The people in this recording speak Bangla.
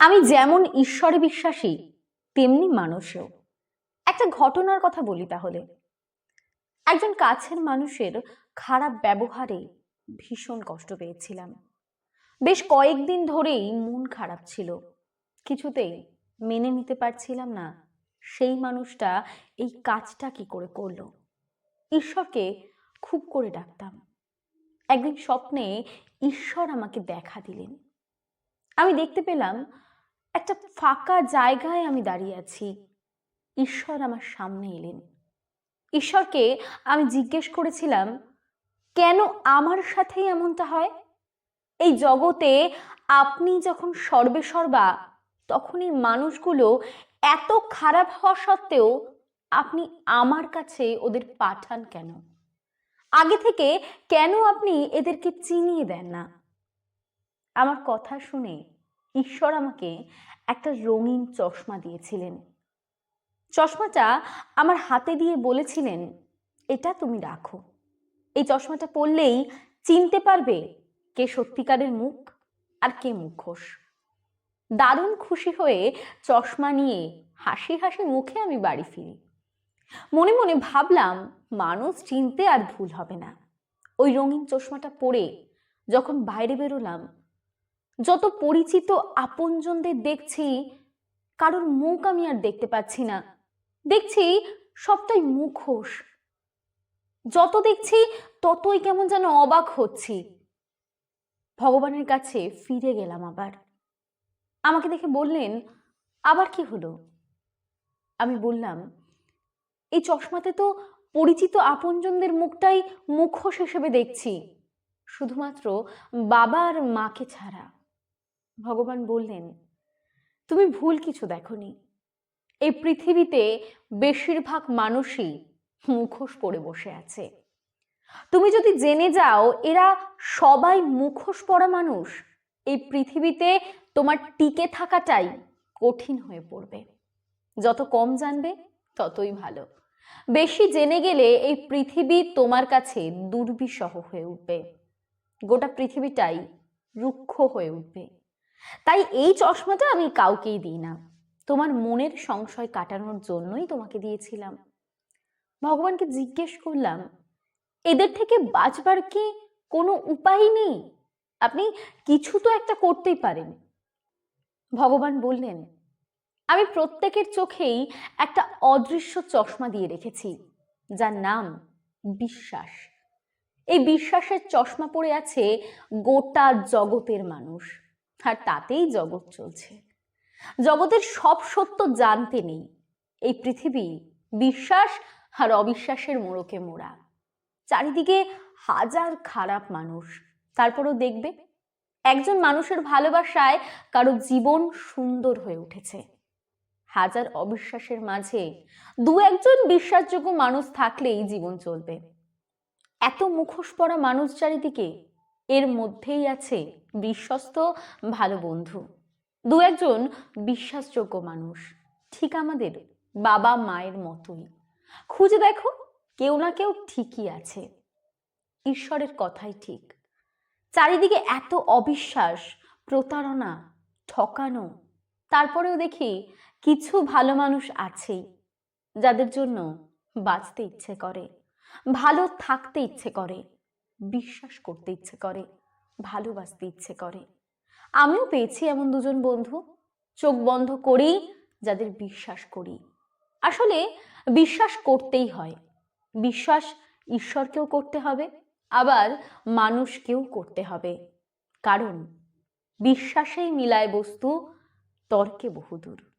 আমি যেমন ঈশ্বরে বিশ্বাসী, তেমনি মানুষেও। একটা ঘটনার কথা বলি তাহলে। একজন কাছের মানুষের খারাপ ব্যবহারে ভীষণ কষ্ট পেয়েছিলাম। বেশ কয়েকদিন ধরেই মন খারাপ ছিল। কিছুতেই মেনে নিতে পারছিলাম না সেই মানুষটা এই কাজটা কি করে করল। ঈশ্বরকে খুব করে ডাকতাম। একদিন স্বপ্নে ঈশ্বর আমাকে দেখা দিলেন। আমি দেখতে পেলাম একটা ফাঁকা জায়গায় আমি দাঁড়িয়ে আছি। ঈশ্বর আমার সামনে এলেন। ঈশ্বরকে আমি জিজ্ঞেস করেছিলাম, কেন আমার সাথেই এমনটা হয়? এই জগতে আপনি যখন সর্বে সর্বা তখন এই মানুষগুলো এত খারাপ হওয়া সত্ত্বেও আপনি আমার কাছে ওদের পাঠান কেন? আগে থেকে কেন আপনি এদেরকে চিনিয়ে দেন না? আমার কথা শুনে ঈশ্বর আমাকে একটা রঙিন চশমা দিয়েছিলেন। চশমাটা আমার হাতে দিয়ে বলেছিলেন, এটা তুমি রাখো। এই চশমাটা পরলেই চিনতে পারবে কে সত্যিকারের মুখ আর কে মুখোশ। দারুণ খুশি হয়ে চশমা নিয়ে হাসি হাসি মুখে আমি বাড়ি ফিরি। মনে মনে ভাবলাম, মানুষ চিনতে আর ভুল হবে না। ওই রঙিন চশমাটা পরে যখন বাইরে বেরোলাম যত পরিচিত আপনজনদের দেখছি, কারোর মুখ আমি আর দেখতে পাচ্ছি না। দেখছি সবটাই মুখোশ। যত দেখছি, ততই কেমন যেন অবাক হচ্ছি। ভগবানের কাছে ফিরে গেলাম আবার। আমাকে দেখে বললেন, আবার কি হলো? আমি বললাম, এই চশমাতে তো পরিচিত আপনজনদের মুখটাই মুখোশ হিসেবে দেখছি। শুধুমাত্র বাবা আর মাকে ছাড়া। ভগবান বললেন, তুমি ভুল কিছু দেখনি। এই পৃথিবীতে বেশিরভাগ মানুষই মুখোশ পরে বসে আছে। তুমি যদি জেনে যাও, এরা সবাই মুখোশ পরা মানুষ। এই পৃথিবীতে তোমার টিকে থাকাটাই কঠিন হয়ে পড়বে। যত কম জানবে, ততই ভালো। বেশি জেনে গেলে এই পৃথিবী তোমার কাছে দুর্বিষহ হয়ে উঠবে। গোটা পৃথিবীটাই রুক্ষ হয়ে উঠবে। তাই এই চশমাটা আমি কাউকেই দিই না। তোমার মনের সংশয় কাটানোর জন্যই তোমাকে দিয়েছিলাম। ভগবানকে জিজ্ঞেস করলাম, এদের থেকে বাঁচবার কি কোনো উপায় নেই? আপনি কিছু তো একটা করতেই পারেন। ভগবান বললেন, আমি প্রত্যেকের চোখেই একটা অদৃশ্য চশমা দিয়ে রেখেছি, যার নাম বিশ্বাস। এই বিশ্বাসের চশমা পড়ে আছে গোটা জগতের মানুষ। আর তাতেই জগৎ চলছে। জগতের সব সত্য জানতে নেই। এই পৃথিবী বিশ্বাস আর অবিশ্বাসের মোড়কে মোড়া। চারিদিকে হাজার খারাপ মানুষ। তারপরও দেখবে, একজন মানুষের ভালোবাসায় কারও জীবন সুন্দর হয়ে উঠেছে। হাজার অবিশ্বাসের মাঝে দু একজন বিশ্বাসযোগ্য মানুষ থাকলেই জীবন চলবে। এত মুখোশ পরা মানুষ চারিদিকে, এর মধ্যেই আছে বিশ্বস্ত, ভালো বন্ধু। দু একজন বিশ্বাসযোগ্য মানুষ। ঠিক আমাদের বাবা মায়ের মতোই। খুঁজে দেখো, কেউ না কেউ ঠিকই আছে। ঈশ্বরের কথাই ঠিক। চারিদিকে এত অবিশ্বাস, প্রতারণা, ঠকানো। তারপরেও দেখি কিছু ভালো মানুষ আছেই, যাদের জন্য বাঁচতে ইচ্ছে করে, ভালো থাকতে ইচ্ছে করে, বিশ্বাস করতে ইচ্ছে করে। ভালোবাসতে ইচ্ছে করে। আমিও পেয়েছি এমন দুজন বন্ধু। চোখ বন্ধ করেই যাদের বিশ্বাস করি। আসলে বিশ্বাস করতেই হয়। বিশ্বাস ঈশ্বরকেও করতে হবে, আবার মানুষকেও করতে হবে। কারণ, বিশ্বাসেই মিলায় বস্তু, তর্কে বহুদূর।